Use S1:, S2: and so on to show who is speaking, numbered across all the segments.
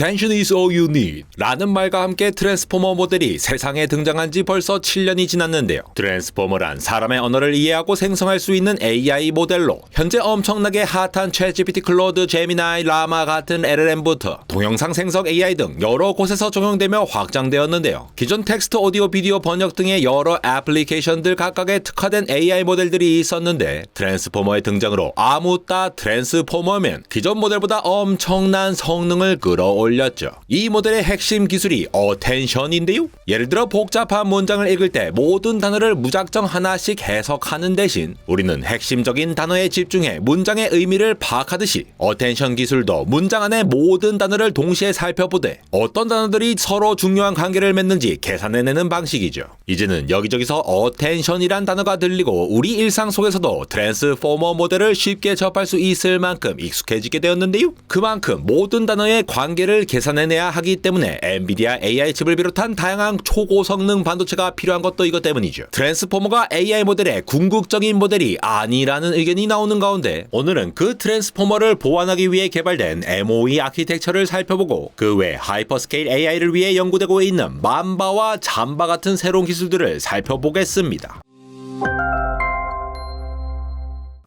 S1: Attention is all you need 라는 말과 함께 트랜스포머 모델이 세상에 등장한 지 벌써 7년이 지났는데요. 트랜스포머란 사람의 언어를 이해하고 생성할 수 있는 AI 모델로 현재 엄청나게 핫한 챗GPT 클로드, 제미나이, 라마 같은 LLM부터 동영상 생성 AI 등 여러 곳에서 적용되며 확장되었는데요. 기존 텍스트, 오디오, 비디오 번역 등의 여러 애플리케이션들 각각에 특화된 AI 모델들이 있었는데 트랜스포머의 등장으로 아무따 트랜스포머면 기존 모델보다 엄청난 성능을 끌어올 렸죠. 이 모델의 핵심 기술이 어텐션인데요. 예를 들어 복잡한 문장을 읽을 때 모든 단어를 무작정 하나씩 해석하는 대신 우리는 핵심적인 단어에 집중해 문장의 의미를 파악하듯이 어텐션 기술도 문장 안의 모든 단어를 동시에 살펴보되 어떤 단어들이 서로 중요한 관계를 맺는지 계산해내는 방식이죠. 이제는 여기저기서 어텐션이란 단어가 들리고 우리 일상 속에서도 트랜스포머 모델을 쉽게 접할 수 있을 만큼 익숙해지게 되었는데요. 그만큼 모든 단어의 관계를 계산해내야 하기 때문에 엔비디아 AI 칩을 비롯한 다양한 초고성능 반도체가 필요한 것도 이것 때문이죠. 트랜스포머가 AI 모델의 궁극적인 모델이 아니라는 의견이 나오는 가운데 오늘은 그 트랜스포머를 보완하기 위해 개발된 MOE 아키텍처를 살펴보고 그 외 하이퍼스케일 AI를 위해 연구되고 있는 만바와 잠바 같은 새로운 기술들을 살펴보겠습니다.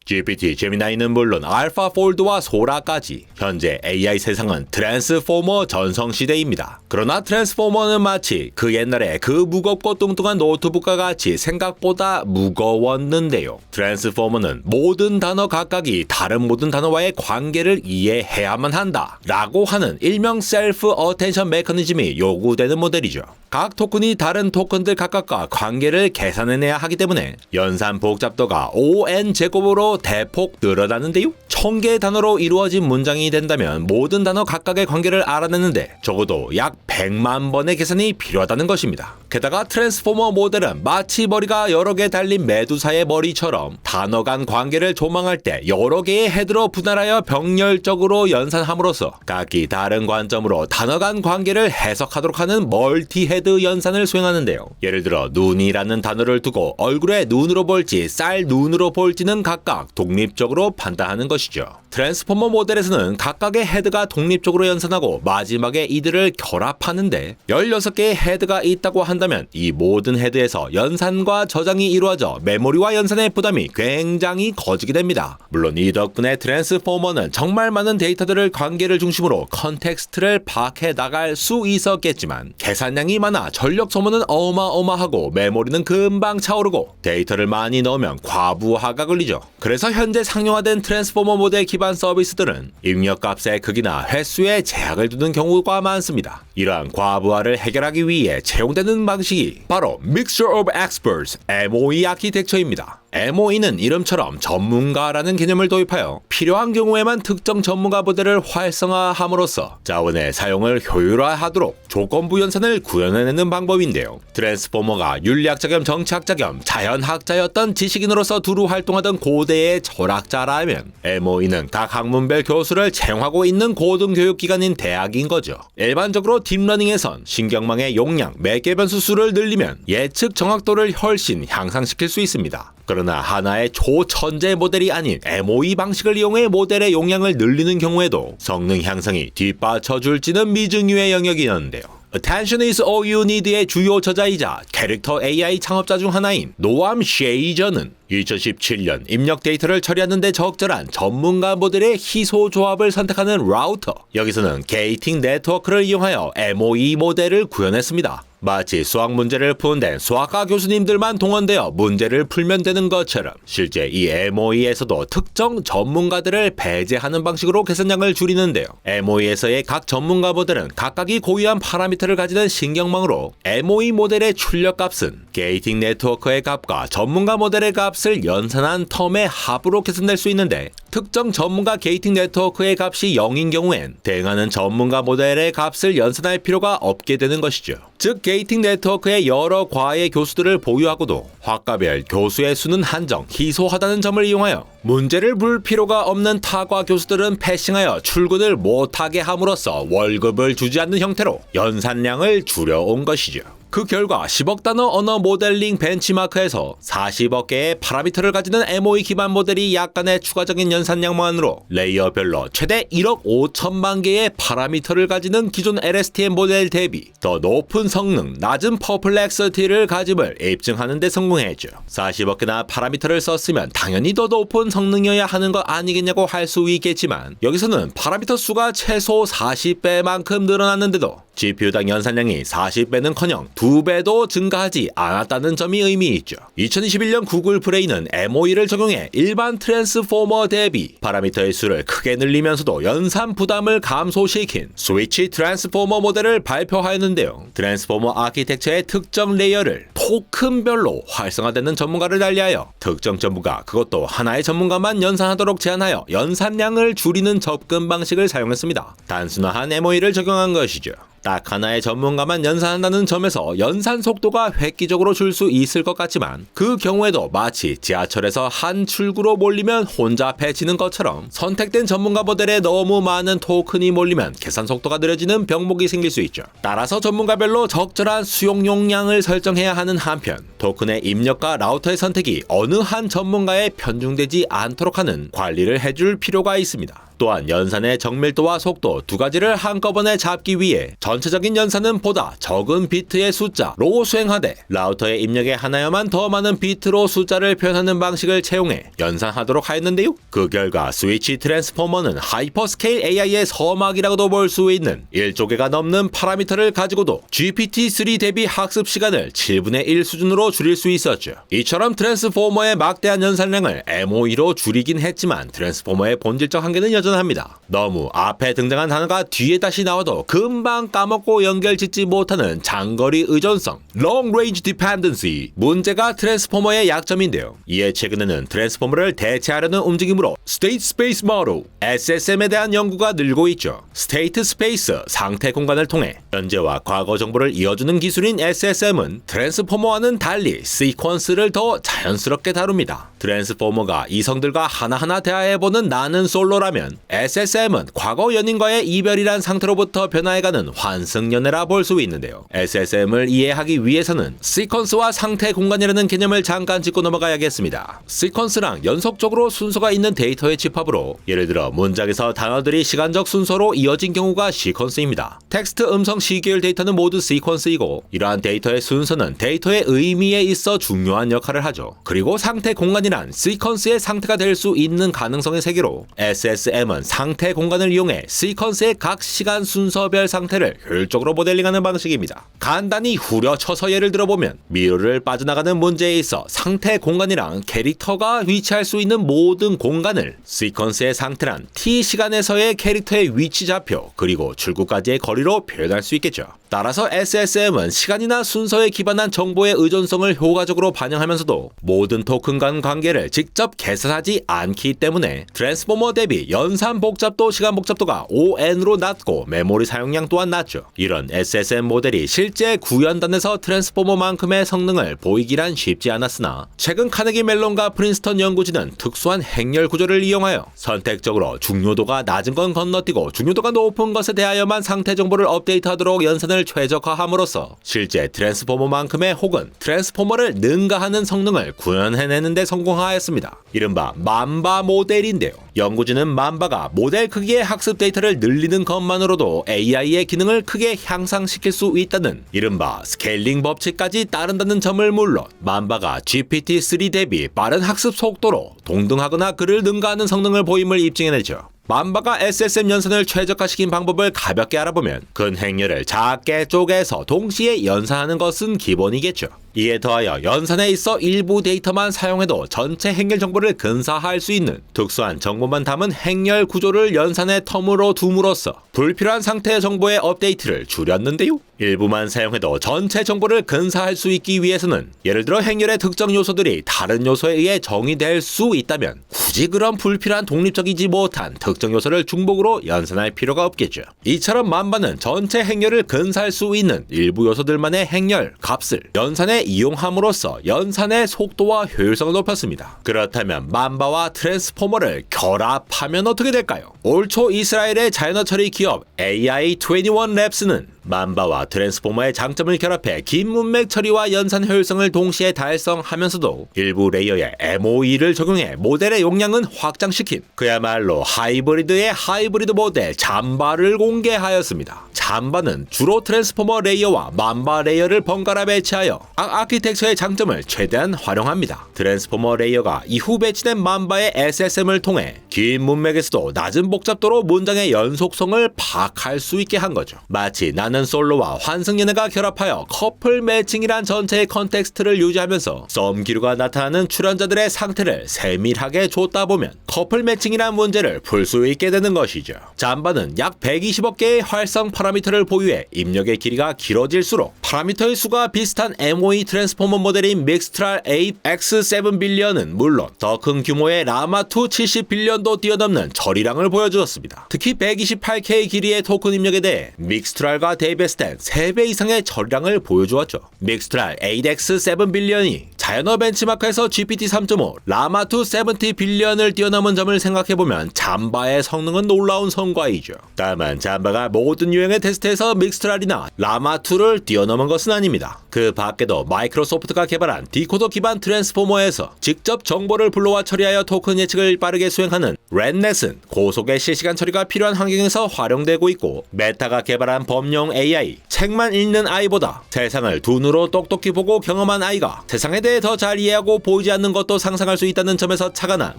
S1: GPT, 제미나이는 물론 알파 폴드와 소라까지 현재 AI 세상은 트랜스포머 전성 시대입니다. 그러나 트랜스포머는 마치 그 옛날에 그 무겁고 뚱뚱한 노트북과 같이 생각보다 무거웠는데요. 트랜스포머는 모든 단어 각각이 다른 모든 단어와의 관계를 이해해야만 한다 라고 하는 일명 셀프 어텐션 메커니즘이 요구되는 모델이죠. 각 토큰이 다른 토큰들 각각과 관계를 계산해내야 하기 때문에 연산 복잡도가 5n 제곱으로 대폭 늘어나는데요. 천 개의 단어로 이루어진 문장이 된다면 모든 단어 각각의 관계를 알아내는데 적어도 약 100만 번의 계산이 필요하다는 것입니다. 게다가 트랜스포머 모델은 마치 머리가 여러 개 달린 메두사의 머리처럼 단어 간 관계를 조망할 때 여러 개의 헤드로 분할하여 병렬적으로 연산함으로써 각기 다른 관점으로 단어 간 관계를 해석하도록 하는 멀티 헤드 연산을 수행하는데요. 예를 들어 눈이라는 단어를 두고 얼굴에 눈으로 볼지 쌀 눈으로 볼지는 각각 독립적으로 판단하는 것이죠. 트랜스포머 모델에서는 각각의 헤드가 독립적으로 연산하고 마지막에 이들을 결합하는데 16개의 헤드가 있다고 한다면 이 모든 헤드에서 연산과 저장이 이루어져 메모리와 연산의 부담이 굉장히 커지게 됩니다. 물론 이 덕분에 트랜스포머는 정말 많은 데이터들을 관계를 중심으로 컨텍스트를 파악해 나갈 수 있었겠지만 계산량이 많아 전력 소모는 어마어마하고 메모리는 금방 차오르고 데이터를 많이 넣으면 과부하가 걸리죠. 그래서 현재 상용화된 트랜스포머 모델 기반 서비스들은 입력값의 크기나 횟수에 제약을 두는 경우가 많습니다. 이러한 과부하를 해결하기 위해 채용되는 방식이 바로 Mixture of Experts MOE 아키텍처입니다. MOE는 이름처럼 전문가라는 개념을 도입하여 필요한 경우에만 특정 전문가 모델을 활성화함으로써 자원의 사용을 효율화하도록 조건부 연산을 구현해내는 방법인데요. 트랜스포머가 윤리학자 겸 정치학자 겸 자연학자였던 지식인으로서 두루 활동하던 고대의 철학자라면 MOE는 각 학문별 교수를 채용하고 있는 고등교육기관인 대학인 거죠. 일반적으로 딥러닝에선 신경망의 용량, 매개 변수 수를 늘리면 예측 정확도를 훨씬 향상시킬 수 있습니다. 그러나 하나의 초천재 모델이 아닌 MOE 방식을 이용해 모델의 용량을 늘리는 경우에도 성능 향상이 뒷받쳐줄지는 미증유의 영역이었는데요. Attention is all you need의 주요 저자이자 캐릭터 AI 창업자 중 하나인 노암 쉐이저는 2017년 입력 데이터를 처리하는 데 적절한 전문가 모델의 희소 조합을 선택하는 라우터 여기서는 게이팅 네트워크를 이용하여 MOE 모델을 구현했습니다. 마치 수학 문제를 푸는 수학과 교수님들만 동원되어 문제를 풀면 되는 것처럼 실제 이 MOE에서도 특정 전문가들을 배제하는 방식으로 계산량을 줄이는데요. MOE에서의 각 전문가 모델은 각각이 고유한 파라미터를 가지는 신경망으로 MOE 모델의 출력값은 게이팅 네트워크의 값과 전문가 모델의 값을 연산한 텀의 합으로 계산될 수 있는데 특정 전문가 게이팅 네트워크의 값이 0인 경우엔 대응하는 전문가 모델의 값을 연산할 필요가 없게 되는 것이죠. 즉 게이팅 네트워크의 여러 과의 교수들을 보유하고도 학과별 교수의 수는 한정, 희소하다는 점을 이용하여 문제를 볼 필요가 없는 타과 교수들은 패싱하여 출근을 못하게 함으로써 월급을 주지 않는 형태로 연산량을 줄여온 것이죠. 그 결과 10억 단어 언어 모델링 벤치마크에서 40억 개의 파라미터를 가지는 MOE 기반 모델이 약간의 추가적인 연산량만으로 레이어별로 최대 1억 5천만 개의 파라미터를 가지는 기존 LSTM 모델 대비 더 높은 성능, 낮은 퍼플렉서티를 가짐을 입증하는 데 성공했죠. 40억 개나 파라미터를 썼으면 당연히 더 높은 성능이어야 하는 거 아니겠냐고 할 수 있겠지만 여기서는 파라미터 수가 최소 40배만큼 늘어났는데도 GPU당 연산량이 40배는커녕 2배도 증가하지 않았다는 점이 의미 있죠. 2021년 구글 브레인은 MOE를 적용해 일반 트랜스포머 대비 파라미터의 수를 크게 늘리면서도 연산 부담을 감소시킨 스위치 트랜스포머 모델을 발표하였는데요. 트랜스포머 아키텍처의 특정 레이어를 토큰별로 활성화되는 전문가를 달리하여 특정 전문가 그것도 하나의 전문가만 연산하도록 제한하여 연산량을 줄이는 접근 방식을 사용했습니다. 단순화한 MOE를 적용한 것이죠. 딱 하나의 전문가만 연산한다는 점에서 연산 속도가 획기적으로 줄 수 있을 것 같지만 그 경우에도 마치 지하철에서 한 출구로 몰리면 혼자 패치는 것처럼 선택된 전문가 모델에 너무 많은 토큰이 몰리면 계산 속도가 느려지는 병목이 생길 수 있죠. 따라서 전문가별로 적절한 수용 용량을 설정해야 하는 한편 토큰의 입력과 라우터의 선택이 어느 한 전문가에 편중되지 않도록 하는 관리를 해줄 필요가 있습니다. 또한 연산의 정밀도와 속도 두 가지를 한꺼번에 잡기 위해 전체적인 연산은 보다 적은 비트의 숫자로 수행하되 라우터의 입력에 하나여만 더 많은 비트로 숫자를 표현하는 방식을 채용해 연산하도록 하였는데요. 그 결과 스위치 트랜스포머는 하이퍼스케일 AI의 서막이라고도 볼 수 있는 1조 개가 넘는 파라미터를 가지고도 GPT-3 대비 학습 시간을 7분의 1 수준으로 줄일 수 있었죠. 이처럼 트랜스포머의 막대한 연산량을 MOE로 줄이긴 했지만 트랜스포머의 본질적 한계는 여전 합니다. 너무 앞에 등장한 단어가 뒤에 다시 나와도 금방 까먹고 연결 짓지 못하는 장거리 의존성 (Long Range Dependency) 문제가 트랜스포머의 약점인데요. 이에 최근에는 트랜스포머를 대체하려는 움직임으로 State Space Model (SSM에) 대한 연구가 늘고 있죠. State Space 상태 공간을 통해 현재와 과거 정보를 이어주는 기술인 SSM은 트랜스포머와는 달리 시퀀스를 더 자연스럽게 다룹니다. 트랜스포머가 이성들과 하나하나 대화해보는 나는 솔로라면 SSM은 과거 연인과의 이별이란 상태로부터 변화해가는 환승연애라 볼 수 있는데요. SSM을 이해하기 위해서는 시퀀스와 상태 공간이라는 개념을 잠깐 짚고 넘어가야겠습니다. 시퀀스랑 연속적으로 순서가 있는 데이터의 집합으로 예를 들어 문장에서 단어들이 시간적 순서로 이어진 경우가 시퀀스입니다. 텍스트 음성 시계열 데이터는 모두 시퀀스이고 이러한 데이터의 순서는 데이터의 의미에 있어 중요한 역할을 하죠. 그리고 상태 공간이란 시퀀스의 상태가 될 수 있는 가능성의 세계로 SSM 은 상태 공간을 이용해 시퀀스의 각 시간 순서별 상태를 효율적으로 모델링하는 방식입니다. 간단히 후려쳐서 예를 들어보면 미로를 빠져나가는 문제에 있어 상태 공간이랑 캐릭터가 위치할 수 있는 모든 공간을 시퀀스의 상태란 t 시간에서의 캐릭터의 위치 좌표 그리고 출구까지의 거리로 표현할 수 있겠죠. 따라서 SSM은 시간이나 순서에 기반한 정보의 의존성을 효과적으로 반영하면서도 모든 토큰 간 관계를 직접 계산하지 않기 때문에 트랜스포머 대비 연산 복잡도 시간 복잡도가 5n으로 낮고 메모리 사용량 또한 낮죠. 이런 SSM 모델이 실제 구현단에서 트랜스포머만큼의 성능을 보이기란 쉽지 않았으나 최근 카네기 멜론과 프린스턴 연구진은 특수한 행렬 구조를 이용하여 선택적으로 중요도가 낮은 건 건너뛰고 중요도가 높은 것에 대하여만 상태 정보를 업데이트하도록 연산을 최적화함으로써 실제 트랜스포머만큼의 혹은 트랜스포머를 능가하는 성능을 구현해내는 데 성공하였습니다. 이른바 만바 모델인데요. 연구진은 만바 가 모델 크기의 학습 데이터를 늘리는 것만으로도 AI의 기능을 크게 향상시킬 수 있다는 이른바 스케일링 법칙까지 따른다는 점을 물론 만바가 GPT-3 대비 빠른 학습 속도로 동등하거나 그를 능가하는 성능을 보임을 입증해내죠. 만바가 SSM 연산을 최적화시킨 방법을 가볍게 알아보면 큰 행렬을 작게 쪼개서 동시에 연산하는 것은 기본이겠죠. 이에 더하여 연산에 있어 일부 데이터만 사용해도 전체 행렬 정보를 근사할 수 있는 특수한 정보만 담은 행렬 구조를 연산의 텀으로 둠으로써 불필요한 상태 정보의 업데이트를 줄였는데요. 일부만 사용해도 전체 정보를 근사할 수 있기 위해서는 예를 들어 행렬의 특정 요소들이 다른 요소에 의해 정의될 수 있다면 굳이 그런 불필요한 독립적이지 못한 특정 요소를 중복으로 연산할 필요가 없겠죠. 이처럼 만반은 전체 행렬을 근사할 수 있는 일부 요소들만의 행렬 값을 연산에 이용함으로써 연산의 속도와 효율성을 높였습니다. 그렇다면 만바와 트랜스포머를 결합하면 어떻게 될까요? 올 초 이스라엘의 자연어 처리 기업 AI21 랩스는 만바와 트랜스포머의 장점을 결합해 긴 문맥 처리와 연산 효율성을 동시에 달성하면서도 일부 레이어에 MOE를 적용해 모델의 용량은 확장시킨 그야말로 하이브리드의 하이브리드 모델 잠바를 공개하였습니다. 잠바는 주로 트랜스포머 레이어와 만바 레이어를 번갈아 배치하여 각 아키텍처의 장점을 최대한 활용합니다. 트랜스포머 레이어가 이후 배치된 만바의 SSM을 통해 긴 문맥에서도 낮은 복잡도로 문장의 연속성을 파악할 수 있게 한 거죠. 마치 나는 솔로와 환승연애가 결합하여 커플 매칭이란 전체의 컨텍스트를 유지하면서 썸 기류가 나타나는 출연자들의 상태를 세밀하게 줬다 보면 커플 매칭이란 문제를 풀 수 있게 되는 것이죠. 잠바는 약 120억 개의 활성 파라미터를 보유해 입력의 길이가 길어질수록 파라미터의 수가 비슷한 MOE 트랜스포머 모델인 믹스트랄 8X7 빌리언은 물론 더 큰 규모의 라마2 70 빌리언도 뛰어넘는 처리량을 보여주었습니다. 특히 128K 길이의 토큰 입력에 대해 믹스트랄과 땐 3배 이상의 처리량을 보여주었죠. 믹스트랄 8X7 빌리언이 자연어 벤치마크에서 GPT 3.5 라마2 70 빌리언을 뛰어넘은 점을 생각해보면 잠바의 성능은 놀라운 성과이죠. 다만 잠바가 모든 유형의 테스트에서 믹스트랄이나 라마2를 뛰어넘은 것은 아닙니다. 그 밖에도 마이크로소프트가 개발한 디코더 기반 트랜스포머에서 직접 정보를 불러와 처리하여 토큰 예측을 빠르게 수행하는 red넷은 고속의 실시간 처리가 필요한 환경에서 활용되고 있고 메타가 개발한 범용 AI 책만 읽는 아이보다 세상을 두 눈으로 똑똑히 보고 경험한 아이가 세상에 대해 더 잘 이해하고 보이지 않는 것도 상상할 수 있다는 점에서 착안한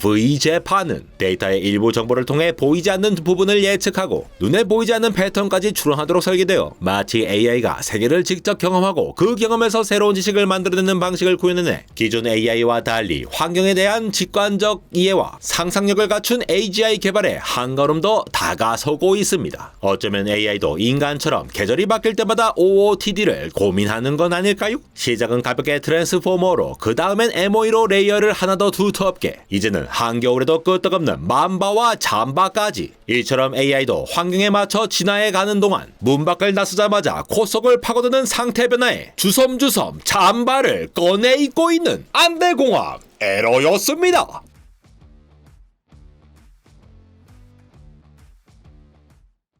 S1: VJ파는 데이터의 일부 정보를 통해 보이지 않는 부분을 예측하고 눈에 보이지 않는 패턴까지 추론하도록 설계되어 마치 AI가 세계를 직접 경험하고 그 경험에서 새로운 지식을 만들어내는 방식을 구현해내 기존 AI와 달리 환경에 대한 직관적 이해와 상상력을 갖춘 AGI 개발에 한 걸음 더 다가서고 있습니다. 어쩌면 AI도 인간처럼 계절이 바뀔 때마다 OOTD를 고민하는 건 아닐까요? 시작은 가볍게 트랜스포머 로 그 다음엔 MOE로 레이어를 하나 더 두텁게 이제는 한겨울에도 끄떡없는 만바와 잠바까지 이처럼 AI도 환경에 맞춰 진화해 가는 동안 문 밖을 나서자마자 코 속을 파고드는 상태 변화에 주섬주섬 잠바를 꺼내 입고 있는 안대공학 에러였습니다.